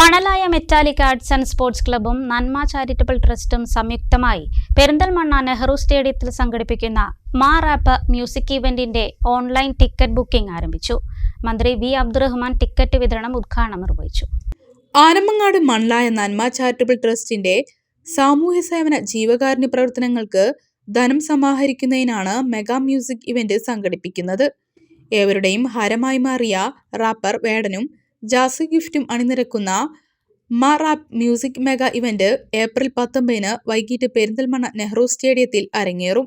Manalaya metallic arts and sports ക്ലബ്ബും Nanma charitable ട്രസ്റ്റും സംയുക്തമായി പെരിന്തൽമണ്ണ നെഹ്റു സ്റ്റേഡിയത്തിൽ സംഘടിപ്പിക്കുന്ന മാ റാപ്പ് മ്യൂസിക് ഇവന്റിന്റെ ഓൺലൈൻ ടിക്കറ്റ് ബുക്കിംഗ് ആരംഭിച്ചു. മന്ത്രി വി അബ്ദുറഹ്മാൻ ടിക്കറ്റ് വിതരണം ഉദ്ഘാടനം നിർവഹിച്ചു. ആനമങ്ങാട് മണലായ നന്മ ചാരിറ്റബിൾ ട്രസ്റ്റിന്റെ സാമൂഹ്യ സേവന ജീവകാരുണ്യ പ്രവർത്തനങ്ങൾക്ക് ധനം സമാഹരിക്കുന്നതിനാണ് മെഗാ മ്യൂസിക് ഇവന്റ് സംഘടിപ്പിക്കുന്നത്. ഏവരുടെയും ഹരമായി മാറിയ റാപ്പർ വേടനും ജാസി ഗിഫ്റ്റും അണിനിരക്കുന്ന Maa rap music mega event April പത്തൊമ്പതിന് വൈകിട്ട് പെരിന്തൽമണ്ണ നെഹ്റു സ്റ്റേഡിയത്തിൽ അരങ്ങേറും.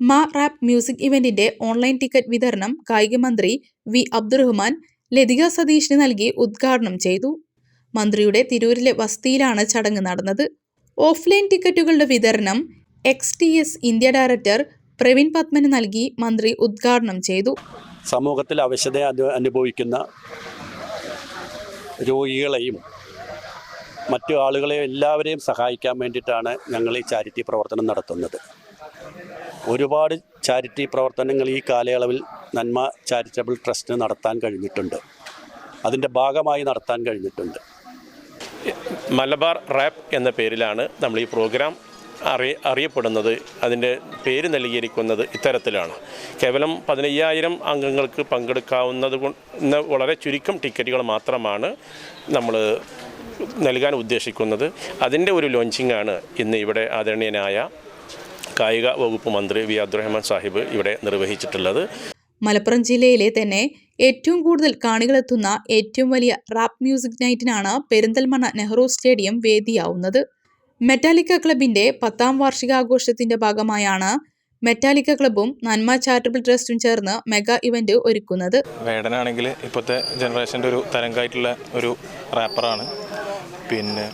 മാ റാപ്പ് മ്യൂസിക് ഇവന്റിന്റെ ഓൺലൈൻ ടിക്കറ്റ് വിതരണം കായിക മന്ത്രി വി അബ്ദുറഹ്മാൻ ലതിക സതീഷിന് നൽകി ഉദ്ഘാടനം ചെയ്തു. മന്ത്രിയുടെ തിരൂരിലെ വസതിയിലാണ് ചടങ്ങ് നടന്നത്. ഓഫ്ലൈൻ ടിക്കറ്റുകളുടെ വിതരണം X T S India director Praveen പത്മന് നൽകി മന്ത്രി ഉദ്ഘാടനം ചെയ്തു. സമൂഹത്തിൽ അവശത അനുഭവിക്കുന്ന രോഗികളെയും മറ്റു ആളുകളെയും എല്ലാവരെയും സഹായിക്കാൻ വേണ്ടിയിട്ടാണ് ഞങ്ങൾ ഈ ചാരിറ്റി പ്രവർത്തനം നടത്തുന്നത്. ഒരുപാട് ചാരിറ്റി പ്രവർത്തനങ്ങൾ ഈ കാലയളവിൽ നന്മ ചാരിറ്റബിൾ ട്രസ്റ്റിന് നടത്താൻ കഴിഞ്ഞിട്ടുണ്ട്. അതിന്റെ ഭാഗമായി നടത്താൻ കഴിഞ്ഞിട്ടുണ്ട്. മലബാർ റാപ്പ് എന്ന പേരിലാണ് നമ്മൾ ഈ പ്രോഗ്രാം അറിയ അറിയപ്പെടുന്നത് അതിന്റെ പേര് നൽകിയിരിക്കുന്നത് ഇത്തരത്തിലാണ്. കേവലം പതിനയ്യായിരം അംഗങ്ങൾക്ക് പങ്കെടുക്കാവുന്നത് വളരെ ചുരുക്കം ടിക്കറ്റുകൾ മാത്രമാണ് നമ്മൾ നൽകാൻ ഉദ്ദേശിക്കുന്നത്. അതിന്റെ ഒരു ലോഞ്ചിങ് ആണ് ഇന്ന് ഇവിടെ ആദരണീയനായ കായിക വകുപ്പ് മന്ത്രി വി അബ്ദുറഹ്മാൻ സാഹിബ് ഇവിടെ നിർവഹിച്ചിട്ടുള്ളത്. മലപ്പുറം ജില്ലയിലെ തന്നെ ഏറ്റവും കൂടുതൽ കാണികളെത്തുന്ന ഏറ്റവും വലിയ റാപ്പ് മ്യൂസിക് നൈറ്റിനാണ് പെരിന്തൽമണ്ണ നെഹ്റു സ്റ്റേഡിയം വേദിയാവുന്നത്. മെറ്റാലിക്ക ക്ലബിന്റെ പത്താം വാർഷികാഘോഷത്തിന്റെ ഭാഗമായാണ് മെറ്റാലിക്ക ക്ലബും നന്മ ചാരിറ്റബിൾ ട്രസ്റ്റും ചേർന്ന് മെഗാ ഇവന്റ് ഒരുക്കുന്നത്. വേടനാണെങ്കിൽ ഇപ്പോഴത്തെ ജനറേഷന്റെ ഒരു തരംഗമായിട്ടുള്ള ഒരു റാപ്പറാണ് പിന്നെ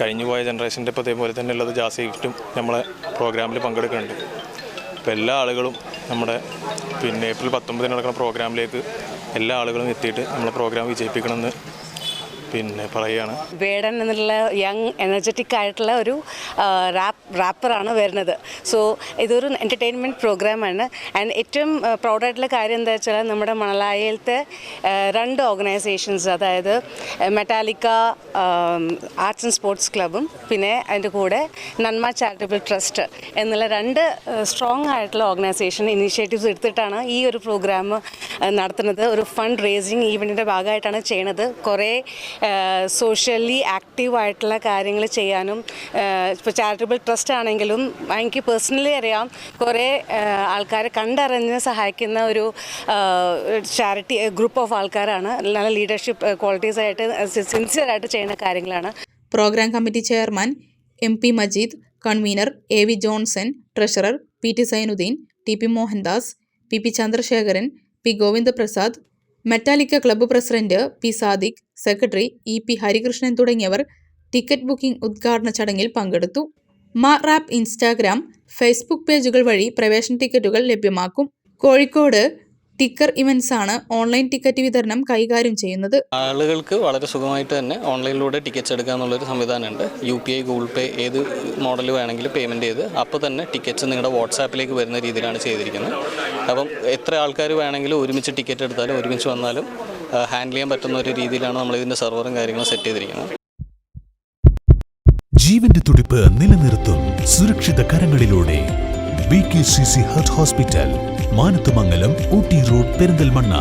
കഴിഞ്ഞു പോയ ജനറേഷന്റെ ഇപ്പോൾ അതേപോലെ തന്നെ ഉള്ളത് ജാസി ഗിഫ്റ്റും നമ്മളെ പ്രോഗ്രാമിൽ പങ്കെടുക്കുന്നുണ്ട്. അപ്പോൾ എല്ലാ ആളുകളും നമ്മുടെ പിന്നെ ഏപ്രിൽ പത്തൊമ്പതിന് നടക്കുന്ന പ്രോഗ്രാമിലേക്ക് എല്ലാ ആളുകളും എത്തിയിട്ട് നമ്മളെ പ്രോഗ്രാം വിജയിപ്പിക്കണമെന്ന് പിന്നെ പറയുകയാണ്. വേടൻ എന്നുള്ള യങ് എനർജറ്റിക് ആയിട്ടുള്ള ഒരു റാപ്പ് റാപ്പറാണ് വരുന്നത്. സോ ഇതൊരു എന്റർടൈൻമെന്റ് പ്രോഗ്രാമാണ് ആൻഡ് ഏറ്റവും പ്രൗഡായിട്ടുള്ള കാര്യം എന്താ വെച്ചാൽ നമ്മുടെ മണലായയിലത്തെ രണ്ട് ഓർഗനൈസേഷൻസ് അതായത് മെറ്റാലിക്ക ആർട്സ് ആൻഡ് സ്പോർട്സ് ക്ലബും പിന്നെ അതിന്റെ കൂടെ നന്മ ചാരിറ്റബിൾ ട്രസ്റ്റ് എന്നുള്ള രണ്ട് സ്ട്രോങ് ആയിട്ടുള്ള ഓർഗനൈസേഷൻ ഇനീഷ്യേറ്റീവ്സ് എടുത്തിട്ടാണ് ഈ ഒരു പ്രോഗ്രാം നടത്തുന്നത്. ഒരു ഫണ്ട് റേസിങ് ഈവന്റിന്റെ ഭാഗമായിട്ടാണ് ചെയ്യണത്. കുറേ സോഷ്യലി ആക്റ്റീവ് ആയിട്ടുള്ള കാര്യങ്ങൾ ചെയ്യാനും ഇപ്പോൾ ചാരിറ്റബിൾ ട്രസ്റ്റ് ആണെങ്കിലും എനിക്ക് പേഴ്സണലി അറിയാം കുറേ ആൾക്കാരെ കണ്ടറിഞ്ഞ് സഹായിക്കുന്ന ഒരു ചാരിറ്റി ഗ്രൂപ്പ് ഓഫ് ആൾക്കാരാണ്. നല്ല ലീഡർഷിപ്പ് ക്വാളിറ്റീസ് ആയിട്ട് സിൻസിയറായിട്ട് ചെയ്യുന്ന കാര്യങ്ങളാണ്. Programme committee chairman M P Majeed convener A V Johnson treasurer P T Zainuddin T P Mohandas P P Chandrasekharan P Govindaprasad Metallica club president P Sadiq secretary E P Harikrishnan തുടങ്ങിയവർ ticket booking ഉദ്ഘാടന ചടങ്ങിൽ പങ്കെടുത്തു. മാ rap Instagram Facebook പേജുകൾ വഴി പ്രവേശന ടിക്കറ്റുകൾ ലഭ്യമാക്കും. കോഴിക്കോട് ടിക്കർ ഇവന്റ്സ് ആണ് ഓൺലൈൻ ടിക്കറ്റ് വിതരണം കൈകാര്യം ചെയ്യുന്നത്. ആളുകൾക്ക് വളരെ സുഖമായിട്ട് തന്നെ ഓൺലൈനിലൂടെ ടിക്കറ്റ്സ് എടുക്കുക എന്നുള്ളൊരു സംവിധാനമുണ്ട്. U P I Google Pay ഏത് മോഡൽ വേണമെങ്കിലും പേയ്മെന്റ് ചെയ്ത് അപ്പോൾ തന്നെ ടിക്കറ്റ്സ് നിങ്ങളുടെ വാട്സാപ്പിലേക്ക് വരുന്ന രീതിയിലാണ് ചെയ്തിരിക്കുന്നത്. അപ്പം എത്ര ആൾക്കാർ വേണമെങ്കിലും ഒരുമിച്ച് ടിക്കറ്റ് എടുത്താലും ഒരുമിച്ച് വന്നാലും ഹാൻഡിൽ ചെയ്യാൻ പറ്റുന്ന ഒരു രീതിയിലാണ് നമ്മൾ ഇതിന്റെ സെർവറും കാര്യങ്ങളും സെറ്റ് ചെയ്തിരിക്കുന്നത്. ജീവന്റെ തുടിപ്പ് നിലനിർത്തും സുരക്ഷിത കരങ്ങളിലൂടെ. B K C C heart hospital Manathumangalam Ooty road Perinthalmanna.